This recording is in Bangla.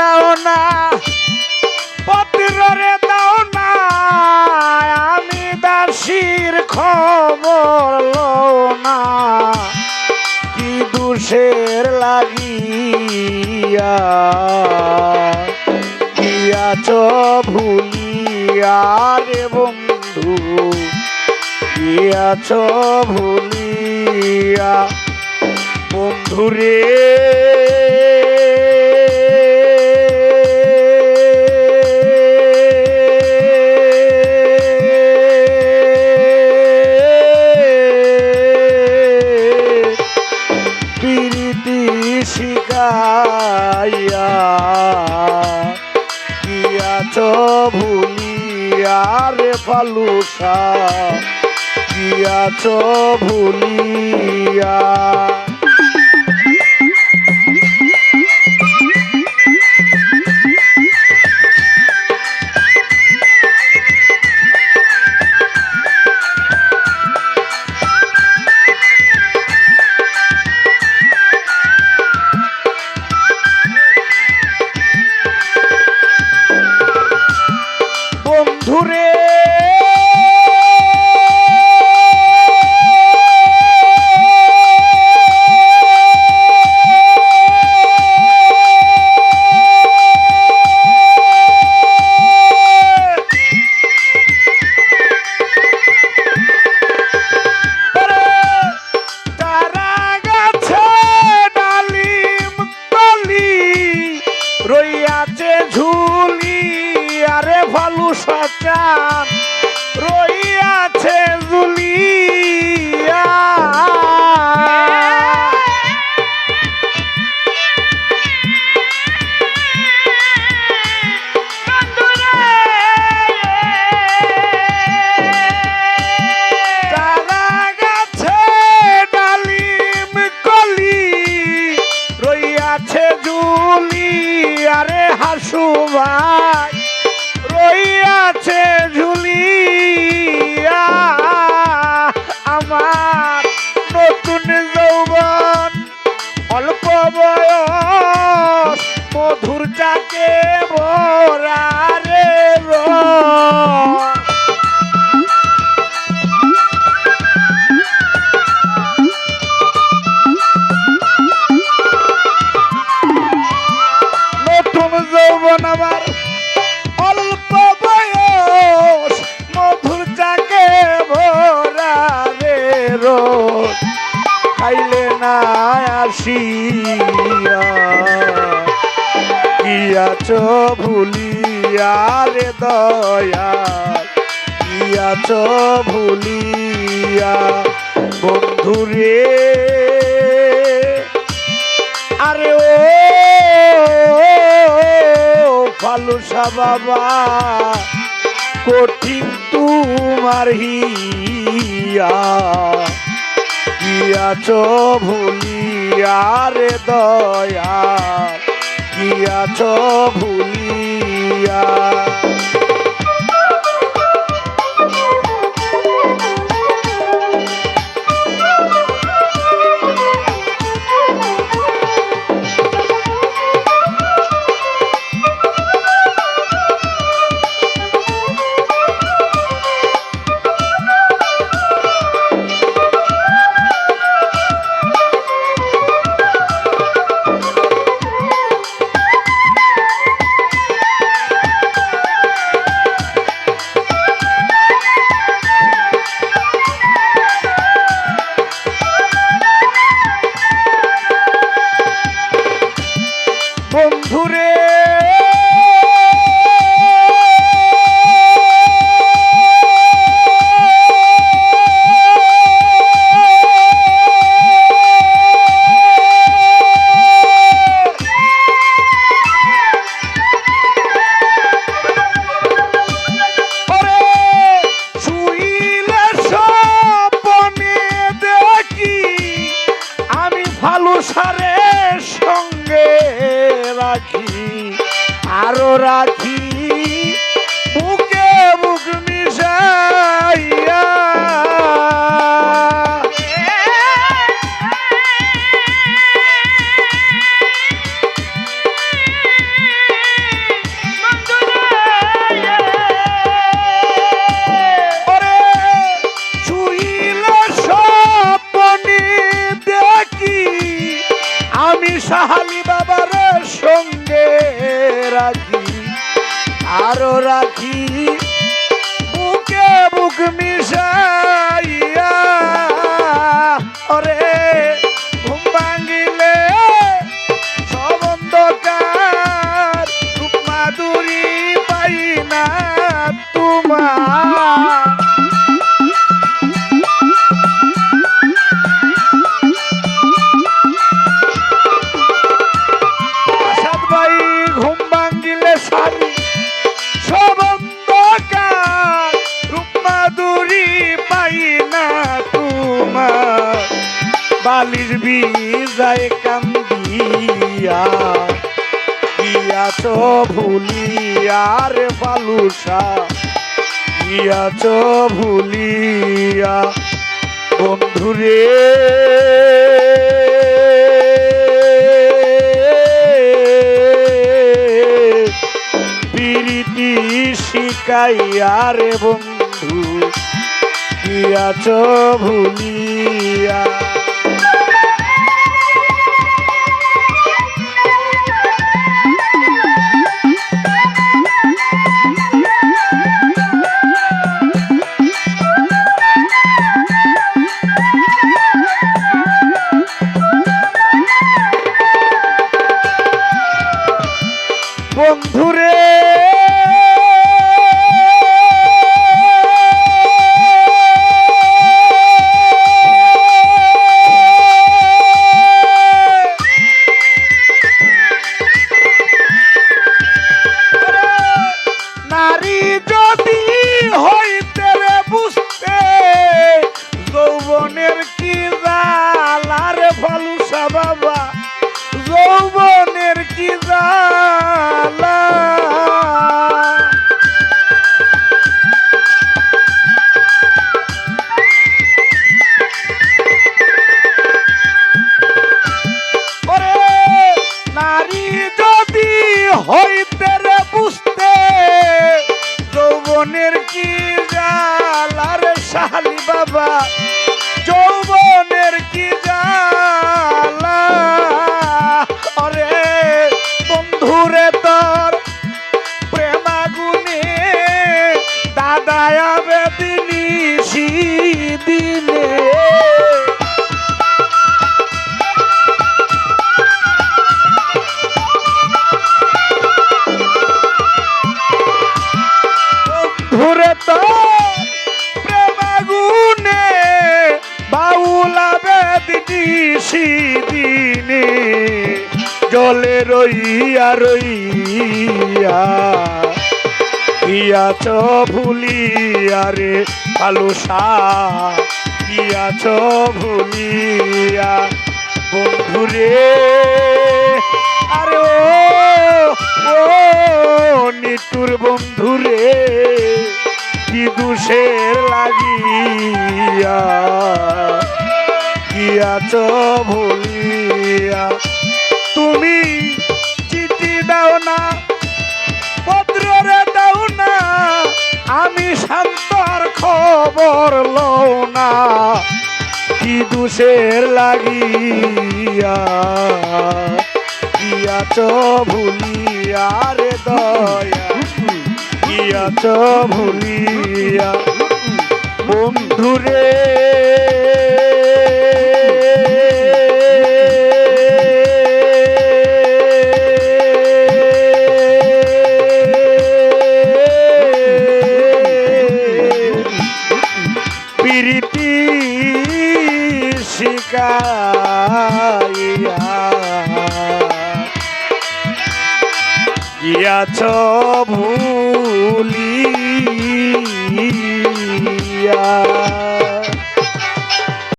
দাও না। পত্রে দাও না। আমি দাসির খবর লও না। কি দুষের লাগিয়া? গিয়াছ ভুলিয়া রে বন্ধু। গিয়াছ ভুলিয়া। বন্ধুরে ফালুসা গিয়াছ ভুলিয়া? রইয়াছে ঝুলি আরে ভালু সচান আমার অল্প বয়স, মধুর চাকে ভরা রে রোজ খাইলে না আসিয়া গিয়াছ ভুলিয়া রে দয়া। গিয়াছ ভুলিয়া বন্ধুরে, আরে ও ফালুসা বাবা কঠিন তোমার হিয়া। গিয়াছ ভুলিয়া রে দয়া? গিয়াছ ভুলিয়া? বন্ধুরে সাহালি বাবার সঙ্গে রাখি আরও রাখি। বুকে বুক মিশাইয়া ওরে বিজায় কান্দিয়া গিয়াছ ভুলিয়া রে বালুসা গিয়াছ ভুলিয়া বন্ধুরে। পিরিতি শিকাইয়া রে বন্ধু গিয়াছ ভুলিয়া বাবা যৌবনের কি অরে বন্ধুরে তোর প্রেমাগুনে দাদায় বেদিনী দিনে বেদিনী দিনে জলে রইয়া রইয়া ইয়াছ ভুলিয়া রে আলুসা ইয়াছ ভুলিয়া। বন্ধুরে, আরে ও নিটুর বন্ধুরে, কি দুষের লাগিয়া। গিয়াছ ভুলিয়া। তুমি চিঠি দাও না, পত্ররে দাও না, আমি শান্তর খবর লও না। কি দুষের লাগিয়া, গিয়াছ ভুলিয়া রে দয়া। গিয়াছ ভুলিয়া, বন্ধুরে। শিকাইয়া গিয়াছ